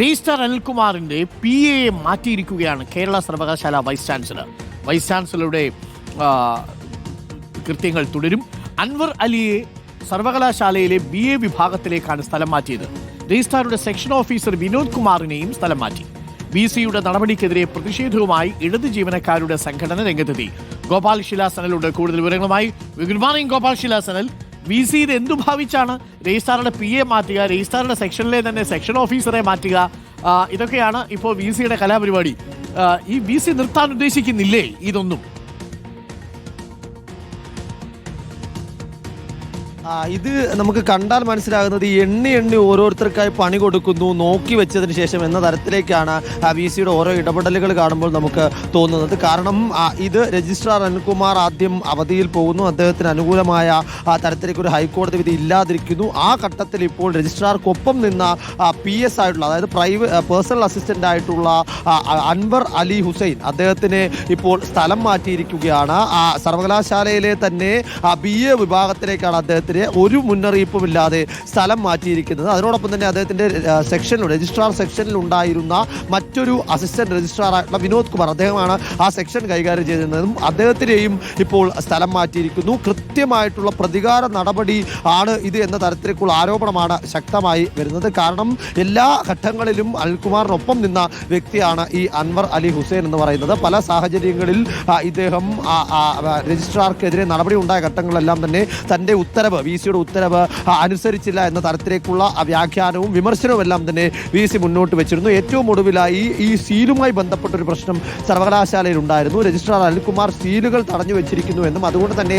Registrar അനിൽകുമാറിന്റെ P A മാറ്റിയിരിക്കുകയാണ് കേരള സർവകലാശാല vice chancellor. Vice ചാൻസലറുടെ കൃത്യങ്ങൾ തുടരും. അൻവർ അലിയെ സർവകലാശാലയിലെ ബി എ വിഭാഗത്തിലേക്കാണ് സ്ഥലം മാറ്റിയത്. രജിസ്ട്രാറുടെ സെക്ഷൻ ഓഫീസർ വിനോദ് കുമാറിനെയും സ്ഥലം മാറ്റി. ബി സിയുടെ നടപടിക്കെതിരെ പ്രതിഷേധവുമായി ഇടത് ജീവനക്കാരുടെ സംഘടന രംഗത്തെത്തി. ഗോപാൽ ശിലാസനലുണ്ട്. കൂടുതൽ വിവരങ്ങളുമായി ഗുഡ് മോർണിംഗ് ഗോപാൽ ശിലാസനൽ വി സി ഇത് എന്തു ഭാവിച്ചാണ്? രജിസ്ട്രാറുടെ പി എ മാറ്റുക രജിസ്ട്രാറുടെ സെക്ഷനിലെ തന്നെ സെക്ഷൻ ഓഫീസറെ മാറ്റുക. ഇതൊക്കെയാണ് ഇപ്പോൾ വി സിയുടെ കലാപരിപാടി. ഈ വി സി നിർത്താൻ ഉദ്ദേശിക്കുന്നില്ലേ? ഇതൊന്നും. ആ, ഇത് നമുക്ക് കണ്ടാൽ മനസ്സിലാകുന്നത് എണ്ണി എണ്ണി ഓരോരുത്തർക്കായി പണി കൊടുക്കുന്നു നോക്കി വെച്ചതിന് ശേഷം എന്ന തരത്തിലേക്കാണ് വി സിയുടെ ഓരോ ഇടപെടലുകൾ കാണുമ്പോൾ നമുക്ക് തോന്നുന്നത്. കാരണം ഇത് രജിസ്ട്രാർ അനിൽകുമാർ ആദ്യം അവധിയിൽ പോകുന്നു. അദ്ദേഹത്തിന് അനുകൂലമായ തരത്തിലേക്ക് ഒരു ഹൈക്കോടതി വിധി ഇല്ലാതിരിക്കുന്നു. ആ ഘട്ടത്തിൽ ഇപ്പോൾ രജിസ്ട്രാർക്കൊപ്പം നിന്ന പി എസ് ആയിട്ടുള്ള അതായത് പ്രൈവറ്റ് പേഴ്സണൽ അസിസ്റ്റന്റ് ആയിട്ടുള്ള അൻവർ അലി ഹുസൈൻ അദ്ദേഹത്തിന് ഇപ്പോൾ സ്ഥലം മാറ്റിയിരിക്കുകയാണ്. സർവകലാശാലയിലെ തന്നെ ബി എ വിഭാഗത്തിലേക്കാണ് അദ്ദേഹത്തിന് ഒരു മുന്നറിയിപ്പുമില്ലാതെ സ്ഥലം മാറ്റിയിരിക്കുന്നത്. അതിനോടൊപ്പം തന്നെ അദ്ദേഹത്തിന്റെ സെക്ഷനിൽ രജിസ്ട്രാർ സെക്ഷനിൽ ഉണ്ടായിരുന്ന മറ്റൊരു അസിസ്റ്റന്റ് രജിസ്ട്രാറായിട്ടുള്ള വിനോദ് കുമാർ അദ്ദേഹമാണ് ആ സെക്ഷൻ കൈകാര്യം ചെയ്തിരുന്നതും അദ്ദേഹത്തിനെയും ഇപ്പോൾ സ്ഥലം മാറ്റിയിരിക്കുന്നു. കൃത്യമായിട്ടുള്ള പ്രതികാര നടപടി ആണ് ഇത് എന്ന തരത്തിലേക്കുള്ള ആരോപണമാണ് ശക്തമായി വരുന്നത്. കാരണം എല്ലാ ഘട്ടങ്ങളിലും അൽകുമാറിനൊപ്പം നിന്ന വ്യക്തിയാണ് ഈ അൻവർ അലി ഹുസൈൻ എന്ന് പറയുന്നത്. പല സാഹചര്യങ്ങളിൽ ഇദ്ദേഹം രജിസ്ട്രാർക്കെതിരെ നടപടി ഉണ്ടായ ഘട്ടങ്ങളെല്ലാം തന്നെ തന്റെ ഉത്തരവ് വി സിയുടെ ഉത്തരവ് അനുസരിച്ചില്ല എന്ന തരത്തിലേക്കുള്ള വ്യാഖ്യാനവും വിമർശനവും എല്ലാം തന്നെ വി സി മുന്നോട്ട് വെച്ചിരുന്നു. ഏറ്റവും ഒടുവിലായി ഈ സീലുമായി ബന്ധപ്പെട്ട ഒരു പ്രശ്നം സർവകലാശാലയിൽ ഉണ്ടായിരുന്നു. രജിസ്ട്രാർ അനിൽകുമാർ സീലുകൾ തടഞ്ഞു വെച്ചിരിക്കുന്നു എന്നും അതുകൊണ്ട് തന്നെ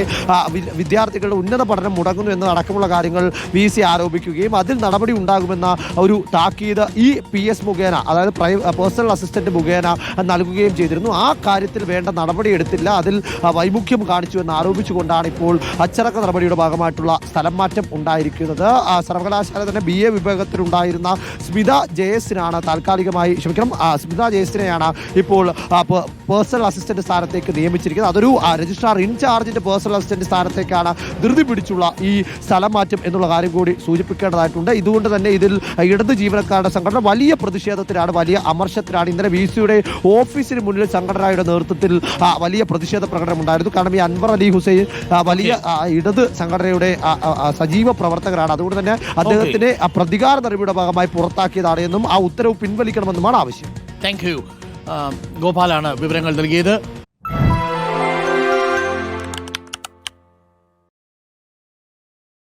വിദ്യാർത്ഥികളുടെ ഉന്നത പഠനം മുടങ്ങുന്നു എന്നതടക്കമുള്ള കാര്യങ്ങൾ വി സി ആരോപിക്കുകയും അതിൽ നടപടി ഉണ്ടാകുമെന്ന ഒരു താക്കീത് ഈ പി എസ് മുഖേന അതായത് പേഴ്സണൽ അസിസ്റ്റന്റ് മുഖേന നൽകുകയും ചെയ്തിരുന്നു. ആ കാര്യത്തിൽ വേണ്ട നടപടി എടുത്തില്ല. അതിൽ വൈമുഖ്യം കാണിച്ചു എന്ന് ആരോപിച്ചുകൊണ്ടാണ് ഇപ്പോൾ അച്ചടക്ക നടപടിയുടെ ഭാഗമായിട്ടുള്ള സ്ഥലം മാറ്റം ഉണ്ടായിരിക്കുന്നത്. സർവകലാശാല തന്നെ ബി എ വിഭാഗത്തിലുണ്ടായിരുന്ന സ്മിത ജയസിനാണ് താൽക്കാലികമായി ക്ഷമിക്കണം. സ്മിത ജയസിനെയാണ് ഇപ്പോൾ പേഴ്സണൽ അസിസ്റ്റന്റ് സ്ഥാനത്തേക്ക് നിയമിച്ചിരിക്കുന്നത്. അതൊരു രജിസ്ട്രാർ ഇൻചാർജിന്റെ പേഴ്സണൽ അസിസ്റ്റന്റ് സ്ഥാനത്തേക്കാണ് ധൃതി പിടിച്ചുള്ള ഈ സ്ഥലം മാറ്റം എന്നുള്ള കാര്യം കൂടി സൂചിപ്പിക്കേണ്ടതായിട്ടുണ്ട്. ഇതുകൊണ്ട് തന്നെ ഇതിൽ ഇടത് ജീവനക്കാരുടെ സംഘടന വലിയ പ്രതിഷേധത്തിലാണ് വലിയ അമർഷത്തിലാണ്. ഇന്നലെ വി സിയുടെ ഓഫീസിന് മുന്നിൽ സംഘടനയുടെ നേതൃത്വത്തിൽ വലിയ പ്രതിഷേധ പ്രകടനം ഉണ്ടായിരുന്നു. കാരണം ഈ അൻവർ അലി ഹുസൈൻ വലിയ ഇടത് സംഘടനയുടെ സജീവ പ്രവർത്തകരാണ്. അതുകൊണ്ട് തന്നെ അദ്ദേഹത്തിനെ ആ പ്രതികാര നടപടിയുടെ ഭാഗമായി പുറത്താക്കിയതാണ് എന്നും ആ ഉത്തരവ് പിൻവലിക്കണമെന്നുമാണ് ആവശ്യം. താങ്ക് യു ഗോപാലാണ് വിവരങ്ങൾ നൽകിയത്.